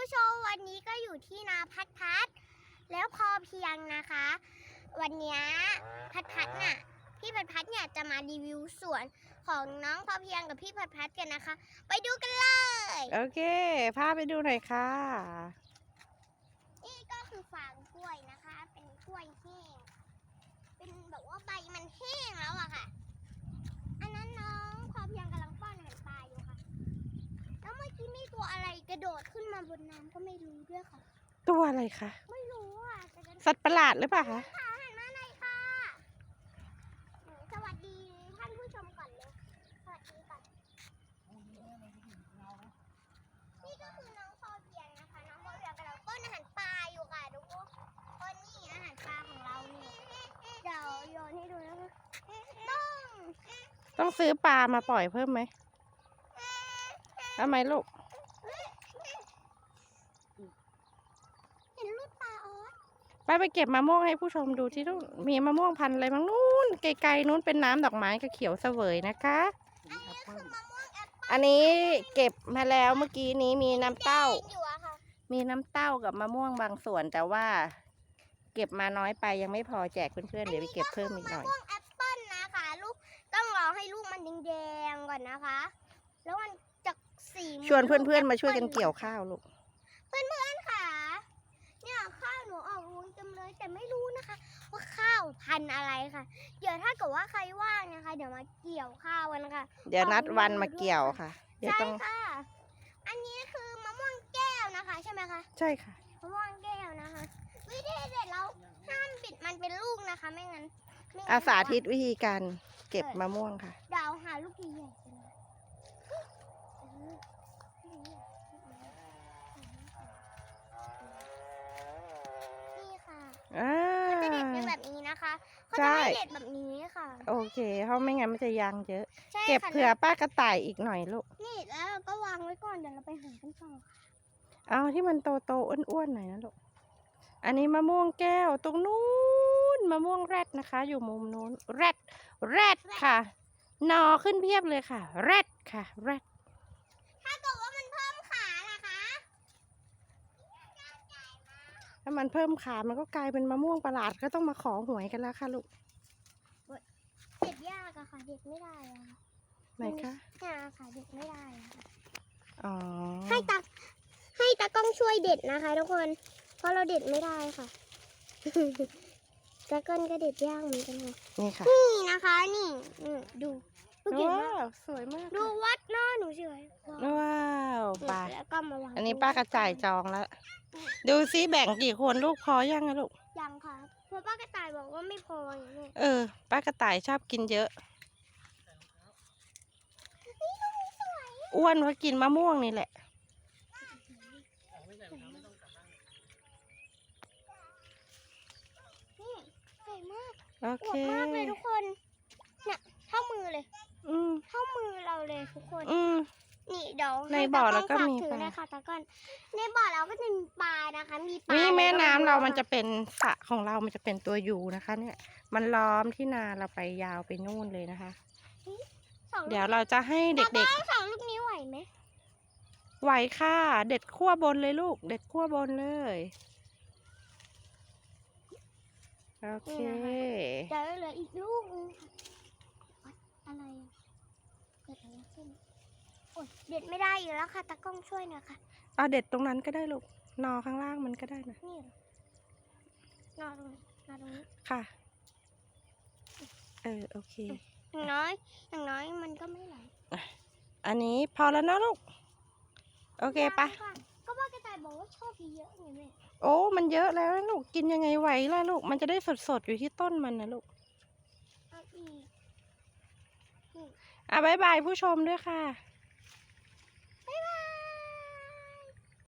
ผู้ชมวันนี้ก็อยู่ที่นาพัดพัด แล้วพอเพียงนะคะ วันนี้พัดพัดน่ะพี่พัดพัดเนี่ยจะมารีวิวสวนของน้องพอเพียงกับพี่พัดพัดกันนะคะ ไปดูกันเลย โอเค พาไปดูหน่อยค่ะ นี่ก็คือฟางกล้วยนะคะ เป็นกล้วยแห้งเป็นแบบว่าใบมันแห้งแล้วอะค่ะ อันนั้นน้องพอเพียงกำลังป้อนอาหารปลาอยู่ค่ะ แล้วเมื่อกี้มีตัวอะไร กระโดดขึ้นมาบนน้ำก็ไม่รู้ด้วยค่ะ ตัวอะไรคะ ไม่รู้อะแต่กระโดดสัตว์ประหลาดหรือเปล่าคะ ค่ะหันมาหน่อยค่ะหนูสวัสดีท่านผู้ชมก่อนเลย สวัสดีก่อน นี่ก็คือน้องพอเพียงนะคะ น้องพอเพียงกำลังป้อนอาหารปลาอยู่ค่ะทุกคนนี่อาหารปลาของเรานี่เดี๋ยวโยนให้ดูนะคะต้อง ต้องซื้อปลามาปล่อยเพิ่มไหมทำไมลูก เห็นลูกปลาออส ไปไปเก็บมะม่วงให้ผู้ชมดูที่ลูกมีมะม่วงพันธุ์อะไรบ้างนู้นไกลๆนู้นเป็นน้ำดอกไม้กับเขียวเสวยนะคะ อันนี้เก็บมาแล้วเมื่อกี้นี้มีน้ำเต้า อยู่อะค่ะมีน้ำเต้ากับมะม่วงบางส่วน แต่ว่า เก็บมาน้อยไปยังไม่พอแจกเพื่อนๆเดี๋ยวไปเก็บเพิ่มอีกหน่อยมะม่วงแอปเปิ้ลนะคะลูกต้องรอให้ลูกมันแดงๆก่อนนะคะ แล้วมันจะสีหมืชวนเพื่อนๆมาช่วยกันเกี่ยวข้าวลูก เพื่อนๆค่ะ เนี่ยข้าวหนูออกรวงเต็มเลย แต่ไม่รู้นะคะ ว่าข้าวพันธุ์อะไรค่ะ เดี๋ยวถ้าเกิดว่าใครว่างนะคะ เดี๋ยวมาเกี่ยวข้าวกันค่ะเดี๋ยวนัดวันมาเกี่ยวค่ะ เดี๋ยวใช่ต้องค่ะ อันนี้คือมะม่วงแก้วนะคะ ใช่ไหมคะใช่ค่ะ มะม่วงแก้วนะคะ วิธีเด็ดเราห้ามบิดมันเป็นลูกนะคะ ไม่งั้นไม่งั้นอาสาธิตวิธีการเก็บมะม่วงค่ะ เดาวหาลูกใหญ่ๆกันนะนี่ค่ะ อ่า จะเด็ดเป็นแบบนี้นะคะ เขาใช่จะไม่เด็ดแบบนี้ค่ะ โอเคเพราะไม่งั้นมันจะยางเยอะ ใช่เก็บค่ะเผื่อป้ากระต่ายอีกหน่อยลูก นี่แล้วเราก็วางไว้ก่อนเดี๋ยวเราไปหากันต่อค่ะเอาที่มันโตโตๆอ้วนๆหน่อยนะลูก อันนี้มะม่วงแก้วตรงนู้นมะม่วงแรดนะคะ อยู่มุมนู้นแรดแรดค่ะหนอขึ้นเพียบเลยค่ะแรดค่ะแรด ถ้าเกิดว่ามันเพิ่มขาล่ะคะ ถ้ามันเพิ่มขามันก็กลายเป็นมะม่วงประหลาดก็ต้องมาขอหวยกันแล้วค่ะลูก เด็ดยากอะค่ะ เด็ดไม่ได้อะค่ะไหนคะเนี่ยค่ะ เด็ดไม่ได้อะค่ะอ๋อ ให้ตาให้ตากล้องช่วยเด็ดนะคะทุกคน เพราะเราเด็ดไม่ได้ค่ะ ตากล้องก็เด็ดยากเหมือนกันค่ะ นี่ค่ะนี่นะคะ นี่นี่ดูดูเก่งมากว้าวสวยมากดูค่ะวัดหน้าหนูสวยว้าวว้า วไปแล้วก็มาวางอันนี้ป้ากระจ่ายจองแล้ว ดูซิแบ่งกี่คนลูกพอยังอะลูก ยังค่ะเพราะป้ากระต่ายบอกว่าไม่พออย่างนี้เออ ป้ากระต่ายชอบกินเยอะ อ้วนเพราะกินมะม่วงนี่แหละ นี่สวยมากโออเควดมากเลยทุกคนเนี่ยเท่ามือเลย อืม เท่ามือเราเลยทุกคน อืมนี่ เดี๋ยวในให้บ่อตาเราก็ฝมีถือปลานะคะตากล้องในบ่อเราก็จะมีปลานะคะ มีปลานี่อะไรแม่ก็น้ำเรามันค่จะเป็นสระของเรามันจะเป็นตัวยูนะคะ เนี่ย มันล้อมที่นาเราไปยาวไปนู่นเลยนะคะสองลูกเดี๋ยวเราจะให้เด็กตากล้องสองลูกนี้ไหวไหมๆไหวค่ะ เด็ดขั้วบนเลยลูก เด็ดขั้วบนเลยโอเคเดี๋ยวเหลืออีกลูกนึงวัดอะไรอะเกิดอะไรขึ้น โอ๊ยเด็ดไม่ได้อยู่แล้วค่ะตากล้องช่วยหน่อยค่ะเอาเด็ดตรงนั้นก็ได้ลูกนอข้างล่างมันก็ได้นะนี่เหรอนอนตรงนี้นอนตรงนี้ค่ะเออโอเคอย่างน้อยอย่างน้อยมันก็ไม่ไหลอันนี้พอแล้วนะลูกโอเคปะยังค่ะก็ว่ากระต่ายบอกว่าชอบเยอะไงแม่โอ้มันเยอะแล้วนะลูกกินยังไงไหวล่ะลูกมันจะได้สดๆอยู่ที่ต้นมันนะลูกเอาอีกอะบายบายผู้ชมด้วยค่ะบ๊ายบาย